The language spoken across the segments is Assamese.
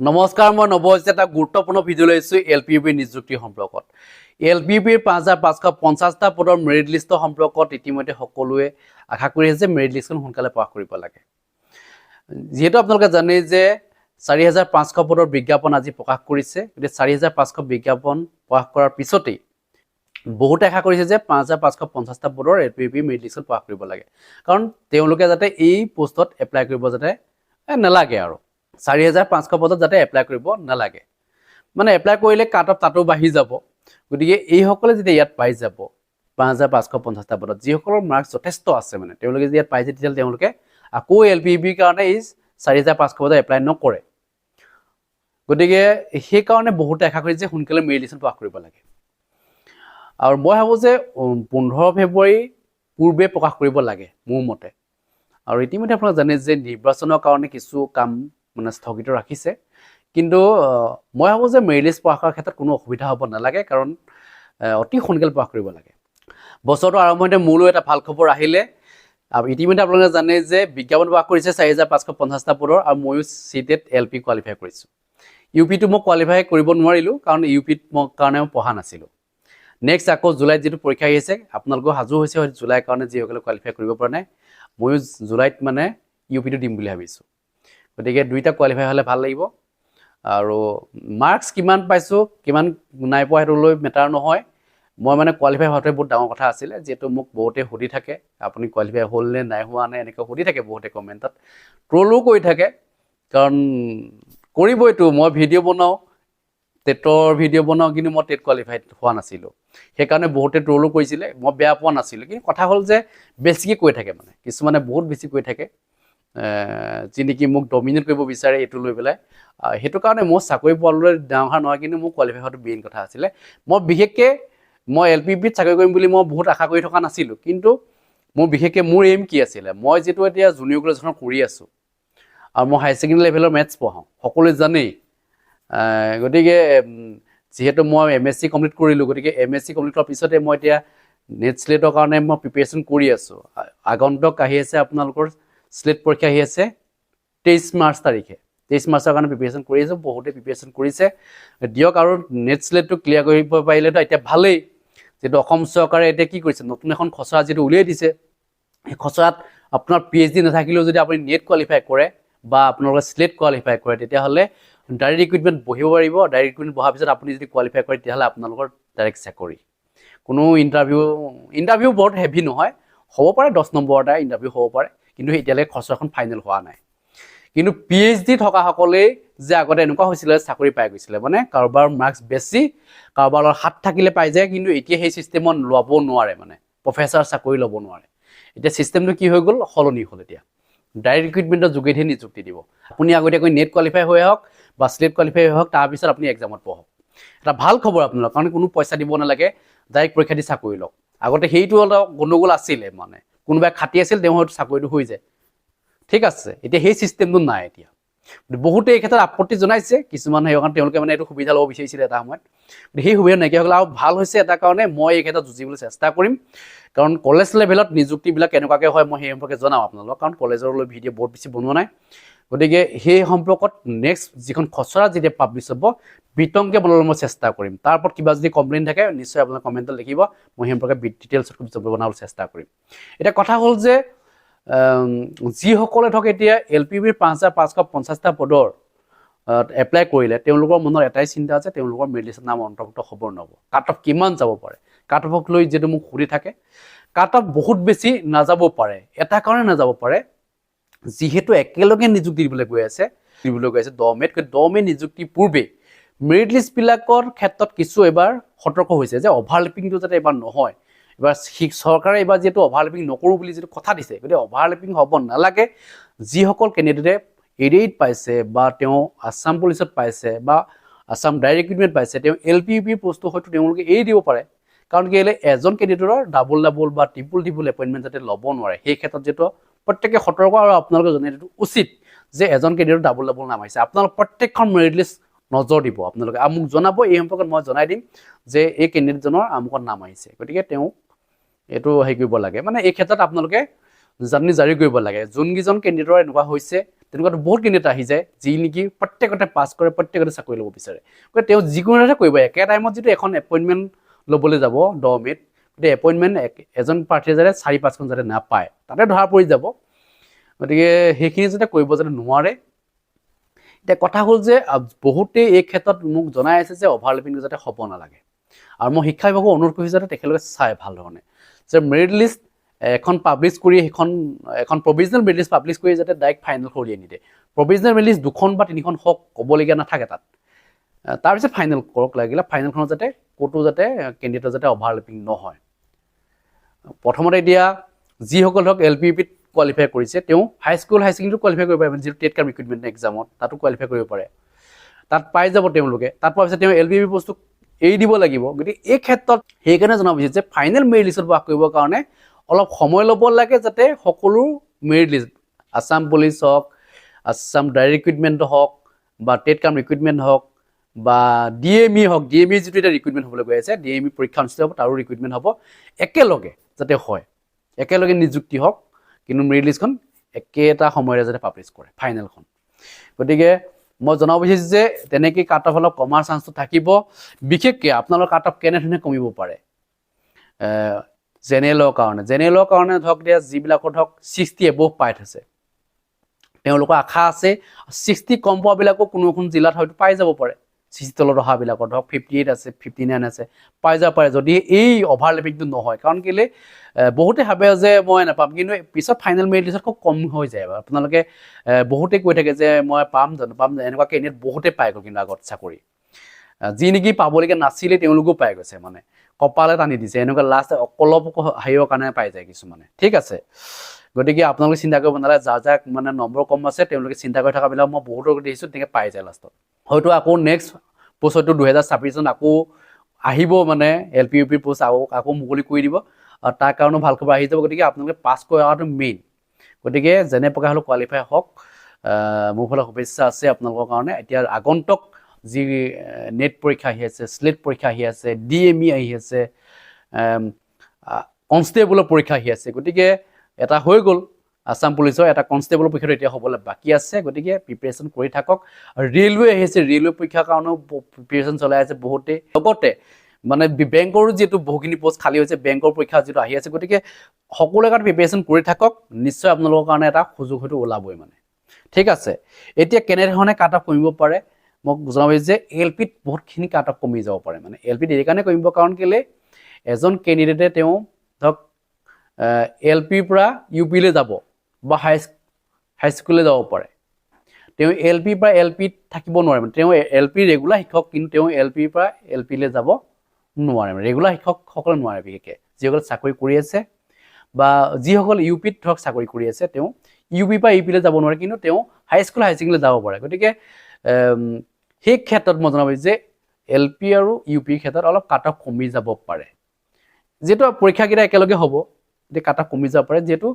নমস্কাৰ মই নৱ হৈছে এটা গুৰুত্বপূৰ্ণ ভিডিঅ' লৈছোঁ এল পি ইউ পিৰ নিযুক্তি সম্পৰ্কত। এল পি ইউ পিৰ পাঁচ হাজাৰ পাঁচশ পঞ্চাছটা পদৰ মেৰিট লিষ্টৰ সম্পৰ্কত ইতিমধ্যে সকলোৱে আশা কৰি আছে যে মেৰিট লিষ্টখন সোনকালে প্ৰকাশ কৰিব লাগে। যিহেতু আপোনালোকে জানে যে চাৰি হাজাৰ পাঁচশ পদৰ বিজ্ঞাপন আজি প্ৰকাশ কৰিছে গতিকে চাৰি হাজাৰ পাঁচশ বিজ্ঞাপন প্ৰকাশ কৰাৰ পিছতেই বহুতে আশা কৰিছে যে পাঁচ হাজাৰ পাঁচশ পঞ্চাছটা পদৰ L P U P merit লিষ্টখন প্ৰকাশ কৰিব লাগে। কাৰণ তেওঁলোকে যাতে এই পোষ্টত এপ্লাই কৰিব যাতে নালাগে আৰু। চাৰি হাজাৰ পাঁচশ পদত যাতে এপ্লাই কৰিব নালাগে। মানে এপ্লাই কৰিলে কাট অফ তাতো বাঢ়ি যাব। গতিকে এইসকলে যেতিয়া ইয়াত পাই যাব পাঁচ হাজাৰ পাঁচশ পঞ্চাছটা পদত যিসকলৰ মাৰ্কছ যথেষ্ট আছে মানে তেওঁলোকে যদি ইয়াত পাইছে তেতিয়াহ'লে তেওঁলোকে আকৌ এল পি বিৰ কাৰণে এই চাৰি হাজাৰ পাঁচশ পদত এপ্লাই নকৰে। গতিকে সেইকাৰণে বহুতে আশা কৰিছে যে সোনকালে লিষ্টখন প্ৰকাশ কৰিব লাগে। আৰু মই ভাবোঁ যে পোন্ধৰ ফেব্ৰুৱাৰী পূৰ্বে প্ৰকাশ কৰিব লাগে মোৰ মতে। আৰু ইতিমধ্যে আপোনালোকে জানে যে নিৰ্বাচনৰ কাৰণে কিছু কাম মানে স্থগিত ৰাখিছে। কিন্তু মই ভাবোঁ যে লিষ্ট প্ৰকাশ কৰাৰ ক্ষেত্ৰত কোনো অসুবিধা হ'ব নালাগে কাৰণ অতি সোনকালে প্ৰকাশ কৰিব লাগে। বছৰটো আৰম্ভণিতে মোলৈ এটা ভাল খবৰ আহিলে। ইতিমধ্যে আপোনালোকে জানে যে বিজ্ঞাপন প্ৰকাশ কৰিছে চাৰি হাজাৰ পাঁচশ পঞ্চাছটা পদৰ আৰু ময়ো C TET L P qualify কৰিছোঁ। ইউ পিটো মই কোৱালিফাই কৰিব নোৱাৰিলোঁ কাৰণ ইউ পিত মই কাৰণে মই পঢ়া নাছিলোঁ। নেক্সট আকৌ জুলাইত যিটো পৰীক্ষা আহি আছে আপোনালোকেও সাজু হৈছে জুলাইৰ কাৰণে যিসকলে কোৱালিফাই কৰিব পৰা নাই ময়ো জুলাইত মানে ইউ পিটো দিম বুলি ভাবিছোঁ। গতিকে দুইটা কোৱালিফাই হ'লে ভাল লাগিব। আৰু মাৰ্কছ কিমান পাইছোঁ কিমান নাই পোৱা সেইটো লৈ মেটাৰ নহয়। মই মানে কোৱালিফাই হোৱাটোৱে বহুত ডাঙৰ কথা আছিলে যিহেতু মোক বহুতে সুধি থাকে আপুনি কোৱালিফাই হ'ল নে নাই হোৱা নে এনেকৈ সুধি থাকে বহুতে কমেণ্টত ট্ৰলো কৰি থাকে কাৰণ কৰিবইতো মই ভিডিঅ' বনাওঁ টেটৰ ভিডিঅ' বনাওঁ কিন্তু মই টেট কোৱালিফাইড হোৱা নাছিলোঁ। সেইকাৰণে বহুতে ট্ৰলো কৰিছিলে মই বেয়া পোৱা নাছিলোঁ। কিন্তু কথা হ'ল যে বেছিকৈ কৈ থাকে মানে কিছুমানে বহুত বেছি কৈ থাকে। যি নেকি মোক ডমিনেট কৰিব বিচাৰে এইটো লৈ পেলাই সেইটো কাৰণে মই চাকৰি পোৱালৈ ডাঙৰ নহয় কিন্তু মোৰ কোৱালিফাই হোৱাটো মেইন কথা আছিলে। মই বিশেষকৈ মই এল পি পিত চাকৰি কৰিম বুলি মই বহুত আশা কৰি থকা নাছিলোঁ কিন্তু মোৰ বিশেষকৈ মোৰ এইম কি আছিলে? মই যিটো এতিয়া জুনিয়ৰ কলেজখনত কৰি আছোঁ আৰু মই হায়াৰ ছেকেণ্ডেৰী লেভেলৰ মেথছ পঢ়াওঁ সকলোৱে জানেই। গতিকে যিহেতু মই এম এছ চি কমপ্লিট কৰিলোঁ গতিকে এম এছ চি কমপ্লিট কৰাৰ পিছতে মই এতিয়া নেট শ্লেটৰ কাৰণে মই প্ৰিপেৰেশ্যন কৰি আছোঁ। আগন্তুক আহি আছে আপোনালোকৰ শ্লেট পৰীক্ষা আহি আছে তেইছ মাৰ্চ তাৰিখে। তেইছ মাৰ্চৰ কাৰণে প্ৰিপেৰেশ্যন কৰি আছোঁ, বহুতে প্ৰিপেৰেশ্যন কৰিছে। দিয়ক আৰু নেট শ্লেটটো ক্লিয়াৰ কৰিব পাৰিলেতো এতিয়া ভালেই। যিহেতু অসম চৰকাৰে এতিয়া কি কৰিছে, নতুন এখন খচৰা যিটো উলিয়াই দিছে, সেই খচৰাত আপোনাৰ পি এইচ ডি নাথাকিলেও যদি আপুনি নেট কোৱালিফাই কৰে বা আপোনালোকে শ্লেট কোৱালিফাই কৰে, তেতিয়াহ'লে ডাইৰেক্ট ৰিক্ৰুইটমেণ্ট বহিব পাৰিব। ডাইৰেক্ট ৰিক্ৰুইটমেণ্ট বহাৰ পিছত আপুনি যদি কোৱালিফাই কৰে, তেতিয়াহ'লে আপোনালোকৰ ডাইৰেক্ট চাকৰি। কোনো ইণ্টাৰভিউ ইণ্টাৰভিউ বৰ হেভি নহয়। হ'ব পাৰে দহ নম্বৰ এটা ইণ্টাৰভিউ হ'ব পাৰে। কিন্তু এতিয়ালৈকে খচৰাখন ফাইনেল হোৱা নাই। কিন্তু পি এইচ ডি থকাসকলেই যে আগতে এনেকুৱা হৈছিলে চাকৰি পাই গৈছিলে। মানে কাৰোবাৰ মাৰ্কছ বেছি কাৰোবাৰ হাত থাকিলে পাই যায় কিন্তু এতিয়া সেই ছিষ্টেমত ল'ব নোৱাৰে মানে। প্ৰফেচাৰ চাকৰি ল'ব নোৱাৰে। এতিয়া ছিষ্টেমটো কি হৈ গ'ল? সলনি হ'ল এতিয়া। ডাইৰেক্ট ৰিক্ৰুইটমেণ্টৰ যোগেদিহে নিযুক্তি দিব। আপুনি আগতীয়াকৈ নেট কোৱালিফাই হৈ আহক বা শ্লেট কোৱালিফাই হৈ আহক তাৰপিছত আপুনি এক্সামত পঢ়ক। এটা ভাল খবৰ আপোনালোক কাৰণ কোনো পইচা দিব নালাগে ডাইৰেক্ট পৰীক্ষা দি চাকৰি লওক। আগতে সেইটো অলপ গণ্ডগোল আছিলে মানে। কোনোবাই খাটি আছিল, তেওঁ হয়তো চাকৰিটো হৈ যায়। ঠিক আছে, এতিয়া সেই ছিষ্টেমটো নাই এতিয়া। বহুতে এই ক্ষেত্ৰত আপত্তি জনাইছে, কিছুমান সেই কাৰণে তেওঁলোকে মানে এইটো সুবিধা ল'ব বিচাৰিছিলে এটা সময়ত। সেই সুবিধা নাইকিয়া হ'ল আৰু ভালো হৈছে এটা কাৰণে মই এই ক্ষেত্ৰত যুঁজিবলৈ চেষ্টা কৰিম। কাৰণ কলেজ লেভেলত নিযুক্তিবিলাক কেনেকুৱাকৈ হয়, মই সেই সম্পৰ্কে জনাওঁ আপোনালোকক। কাৰণ কলেজৰ লৈ ভিডিঅ' বহুত বেছি বনোৱা নাই। গতিকে সেই সম্পৰ্কত নেক্সট যিখন খচৰা যেতিয়া পাব্লিছ হ'ব বিতংকৈ বনাবলৈ মই চেষ্টা কৰিম। তাৰ ওপৰত কিবা যদি কমপ্লেইন থাকে নিশ্চয় আপোনালোকে কমেণ্টত লিখিব মই সেই সম্পৰ্কে ডিটেইলছত বনাবলৈ চেষ্টা কৰিম। এতিয়া কথা হ'ল যে যিসকলে ধৰক এতিয়া এল পি বিৰ পাঁচ হাজাৰ পাঁচশ পঞ্চাছটা পদৰ এপ্লাই কৰিলে তেওঁলোকৰ মনত এটাই চিন্তা আছে তেওঁলোকৰ লিষ্টৰ নাম অন্তৰ্ভুক্ত হ'ব নহ'ব কাট অফ কিমান যাব পাৰে? কাট অফক লৈ যিহেতু মোক সুধি থাকে। কাট অফ বহুত বেছি নাযাব পাৰে। এটা কাৰণে নাযাব পাৰে যিহেতু একেলগে নিযুক্তি দিবলৈ গৈ আছে, দিবলৈ গৈ আছে দহ মেত দহ মে নিযুক্তিৰ পূৰ্বে মেৰিট লিষ্টবিলাকৰ ক্ষেত্ৰত কিছু এবাৰ সতৰ্ক হৈছে যে অভাৰলেপিংটো যাতে এবাৰ নহয়। এবাৰ চৰকাৰে এইবাৰ যিহেতু অভাৰলেপিং নকৰোঁ বুলি যিটো কথা দিছে, গতিকে অভাৰলেপিং হ'ব নালাগে। যিসকল কেণ্ডিডেটে এৰিত পাইছে বা তেওঁ আছাম পুলিচত পাইছে বা আছাম ডাইৰেক্ট ৰিক্ৰুইটমেণ্ট পাইছে, তেওঁ এল পি ইউ পিৰ পষ্টটো হয়তো তেওঁলোকে এৰি দিব পাৰে। কাৰণ কেলৈ এজন কেণ্ডিডেটৰ ডাবল ডাবল বা ট্ৰিপুল ট্ৰিপুল এপইণ্টমেণ্ট যাতে ল'ব নোৱাৰে, সেই ক্ষেত্ৰত যিহেতু প্ৰত্যেকে সতৰ্ক আৰু আপোনালোকে জনাই দিয়াটো উচিত যে এজন কেণ্ডিডেটৰ ডাবল ডাবল নাম আহিছে আপোনালোক প্ৰত্যেকখন মেৰিট লিষ্ট নজৰ দিব আপোনালোকে। আৰু মোক জনাব এই সম্পৰ্কত মই জনাই দিম যে এই কেণ্ডিডেটজনৰ আমুকত নাম আহিছে গতিকে তেওঁ এইটো হেৰি কৰিব লাগে। মানে এই ক্ষেত্ৰত আপোনালোকে জাননী জাৰি কৰিব লাগে। যোনকেইজন কেণ্ডিডেটৰ এনেকুৱা হৈছে তেনেকুৱাতো বহুত কেণ্ডিডেট আহি যায় যি নেকি প্ৰত্যেকতে পাছ কৰে প্ৰত্যেকতে চাকৰি ল'ব বিচাৰে। গতিকে তেওঁ যিকোনো এটা কৰিব একে টাইমত যিটো এখন এপইণ্টমেণ্ট ল'বলৈ যাব দহ মে'ত গতিকে এপইণ্টমেণ্ট এজন প্ৰাৰ্থীয়ে যাতে চাৰি পাঁচখন যাতে নাপায় তাতে ধৰা পৰি যাব। গতিকে সেইখিনি যাতে কৰিব যাতে নোৱাৰে। এতিয়া কথা হ'ল যে বহুতেই এই ক্ষেত্ৰত মোক জনাই আছে যে অভাৰলেপিং যাতে হ'ব নালাগে। আৰু মই শিক্ষা বিভাগক অনুৰোধ কৰিছোঁ যাতে তেখেতলোকে চাই ভাল ধৰণে। যে মেৰিট লিষ্ট এখন পাব্লিছ কৰি সেইখন এখন প্ৰভিজনেল মেৰিট লিষ্ট পাব্লিছ কৰি যাতে ডাইৰেক্ট ফাইনেল কৰি নিদিয়ে প্ৰভিজনেল মেৰিট লিষ্ট দুখন বা তিনিখন হওক ক'বলগীয়া নাথাকে তাত। তাৰপিছত ফাইনেল কৰক লাগিলে ফাইনেলখনত যাতে ক'তো যাতে কেণ্ডিডেটৰ যাতে অভাৰলেপিং নহয়। প্ৰথমতে এতিয়া যিসকল ধৰক এল পি পিত কোৱালিফাই কৰিছে তেওঁ হাইস্কুল হাই ছেকেণ্ডেৰীটো কোৱালিফাই কৰিব পাৰে যিটো টেট কাম ৰিক্ৰুইটমেণ্ট এক্সামত তাতো কোৱালিফাই কৰিব পাৰে। তাত পাই যাব তেওঁলোকে। তাত পোৱাৰ পিছত তেওঁ এল পি পি বস্তু এৰি দিব লাগিব। গতিকে এই ক্ষেত্ৰত সেইকাৰণে জনাব বিচাৰিছে যে ফাইনেল মেৰিট লিষ্টত বাস কৰিবৰ কাৰণে অলপ সময় ল'ব লাগে যাতে সকলো মেৰিট লিষ্ট আছাম পুলিচ হওক আছাম ডাইৰেক্ট ৰিক্ৰুইটমেণ্ট হওক বা টেট কাম ৰিক্ৰুইটমেণ্ট হওক বা ডি এম ই হওক ডি এম ই যিটো এতিয়া ৰিক্ৰুইটমেণ্ট হ'বলৈ গৈ আছে ডি এম ই পৰীক্ষা অনুষ্ঠিত হ'ব তাৰো ৰিক্ৰুইটমেণ্ট হ'ব। একেলগে যাতে হয়। একেলগে নিযুক্তি হওক, কিন্তু মেৰিট লিষ্টখন একেটা সময়তে যাতে পাব্লিছ কৰে ফাইনেলখন গতিকে মই জনাব বিচাৰিছোঁ যে তেনেকৈ কাট অফ অলপ কমাৰ চান্সটো থাকিব। বিশেষকৈ আপোনালোকৰ কাট অফ কেনেধৰণে কমিব পাৰে? জেনেৰেলৰ কাৰণে। জেনেৰেলৰ কাৰণে ধৰক এতিয়া যিবিলাকৰ ধৰক ছিক্সটি এবভ পাই থৈছে, তেওঁলোকৰ আশা আছে ছিক্সটি কম পোৱাবিলাকো কোনো এখন জিলাত হয়তো পাই যাব পাৰে। ছিক্সটি তলত অহাবিলাকৰ ধৰক ফিফটি এইট আছে ফিফটি নাইন আছে, পাই যাব পাৰে। যদি এই অভাৰলেপিংটো নহয়, কাৰণ কেলৈ বহুতে ভাবে যে মই নাপাম, কিন্তু পিছত ফাইনেল মেৰিট লিষ্টত খুব কম হৈ যায় আপোনালোকে বহুতে কৈ থাকে যে মই পাম জানো পাম জানো এনেকুৱা কেণ্ডিডেট বহুতে পাই গ'ল কিন্তু আগত চাকৰি। যি নেকি পাবলগীয়া নাছিলে তেওঁলোকেও পাই গৈছে মানে। কপালে টানি দিছে, এনেকুৱা লাষ্ট অলপ হেৰিৰ কাৰণে পাই যায় কিছুমানে। ঠিক আছে। গতিকে আপোনালোকে চিন্তা কৰিব নালাগে, যাৰ যাৰ মানে নম্বৰ কম আছে, তেওঁলোকে চিন্তা কৰি থকাবিলাক মই বহুতৰ দেখিছোঁ, তেনেকৈ পাই যায় লাষ্টত হয়তো আকৌ নেক্সট হয়তো দুহেজাৰ ছাব্বিছ চন আকৌ আহিব মানে এল পি ইউ পিৰ পোষ্ট আকৌ আকৌ মুকলি কৰি দিব। আৰু তাৰ কাৰণেও ভালো খবৰ আহি যাব। গতিকে আপোনালোকে পাছ কৰাটো মেইন গতিকে যেনে প্ৰকাৰ হ'লেও কোৱালিফাই হওক মোৰ ফালে শুভেচ্ছা আছে আপোনালোকৰ কাৰণে। এতিয়া আগন্তুক যি নেট পৰীক্ষা আহি আছে স্লেট পৰীক্ষা আহি আছে ডি এম ই আহি আছে কনষ্টেবলৰ পৰীক্ষা আহি আছে। গতিকে এটা হৈ গ'ল। আছাম পুলিচৰ এটা কনষ্টেবলৰ পৰীক্ষাটো এতিয়া হ'বলৈ বাকী আছে গতিকে প্ৰিপেৰেশ্যন কৰি থাকক। ৰেলৱে আহি আছে ৰেলৱে পৰীক্ষাৰ কাৰণেও প্ৰিপেৰেশ্যন চলাই আছে বহুতেই লগতে মানে বেংকৰো যিহেতু বহুখিনি পষ্ট খালী হৈছে বেংকৰ পৰীক্ষা যিটো আহি আছে গতিকে সকলোৱে কাৰণে প্ৰিপেৰেশ্যন কৰি থাকক। নিশ্চয় আপোনালোকৰ কাৰণে এটা সুযোগ হয়তো ওলাবই মানে। ঠিক আছে এতিয়া কেনেধৰণে কাট অফ কমিব পাৰে? মোক জনাব যে এল পিত বহুতখিনি কাট অফ কমি যাব পাৰে। মানে এল পিত এই কাৰণে কমিব কাৰণ কেলৈ? এজন কেণ্ডিডেটে তেওঁ ধৰক এল পিৰ পৰা ইউ পিলৈ যাব। বা হাই হাইস্কুললৈ যাব পাৰে। তেওঁ এল পিৰ পৰা এল পিত থাকিব নোৱাৰে। মানে তেওঁ এল পি ৰেগুলাৰ শিক্ষক কিন্তু তেওঁ এল পিৰ পৰা এল পিলৈ যাব নোৱাৰে। মানে ৰেগুলাৰ শিক্ষকসকলে নোৱাৰে বিশেষকৈ। যিসকলে চাকৰি কৰি আছে বা যিসকল ইউ পিত ধৰক চাকৰি কৰি আছে তেওঁ ইউ পিৰ পৰা ইউ পিলৈ যাব নোৱাৰে কিন্তু তেওঁ হাইস্কুল হাই ছেকেণ্ডেৰীলৈ যাব পাৰে। গতিকে সেই ক্ষেত্ৰত মই জনাব যে এল পি আৰু ইউ পিৰ ক্ষেত্ৰত অলপ কাট অফ কমি যাব পাৰে। যিহেতু পৰীক্ষাকেইটা একেলগে হ'ব গতিকে কাট অফ কমি যাব পাৰে। যিহেতু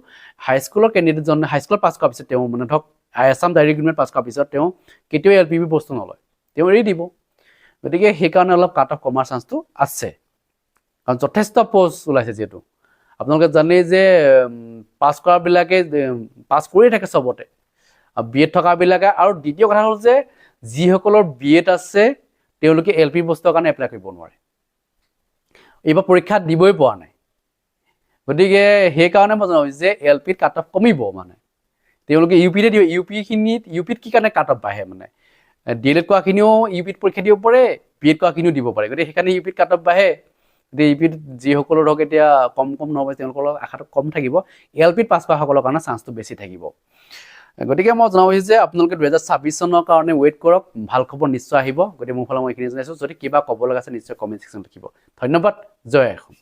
হাইস্কুলৰ কেণ্ডিডেটজন হাইস্কুলত পাছ কৰাৰ পিছত তেওঁ মানে ধৰক, আই ডাইৰেক্ট ৰিক্ৰুটমেণ্ট পাছ কৰাৰ পিছত তেওঁ কেতিয়াও এল পি বি বস্তু নলয়। তেওঁ এৰি দিব। গতিকে সেইকাৰণে অলপ কাট অফ কমাৰ চান্সটো আছে। কাৰণ যথেষ্ট পষ্ট ওলাইছে যিহেতু। আপোনালোকে জানেই যে পাছ কৰাবিলাকে পাছ কৰিয়ে থাকে চবতে। বি এড থকাবিলাকে আৰু দ্বিতীয় কথা হ'ল যে, যিসকলৰ বি এড আছে, তেওঁলোকে এল পি পষ্টৰ কাৰণে এপ্লাই কৰিব নোৱাৰে। এইবাৰ পৰীক্ষা দিবই পৰা নাই। গতিকে সেইকাৰণে মই জনাব যে এল পিত কাট অফ কমিব মানে। তেওঁলোকে ইউ পিতে দিব ইউ পিখিনিত ইউ পিত কি কাৰণে কাট অফ বাঢ়ে মানে? ডি এল এড কৰাখিনিও ইউ পিত পৰীক্ষা দিব পাৰে বি এড কৰাখিনিও দিব পাৰে। গতিকে সেইকাৰণে ইউ পিত কাট অফ বাঢ়ে। গতিকে ইউ পিত যিসকলৰ ধৰক এতিয়া কম কম নহ'ব তেওঁলোকৰ আশাটো কম থাকিব এল পিত পাছ কৰাসকলৰ কাৰণে চান্সটো বেছি থাকিব। গতিকে মই বিচাৰিছোঁ যে আপোনালোকে দুহেজাৰ ছাব্বিছ চনৰ কাৰণে ৱেইট কৰক ভাল খবৰ নিশ্চয় আহিব। গতিকে মোৰ ফালে মই এইখিনি জনাইছোঁ। যদি কিবা ক'ব লগা আছে নিশ্চয় কমেণ্ট ছেকশ্যনত লিখিব। ধন্যবাদ জয় অসম।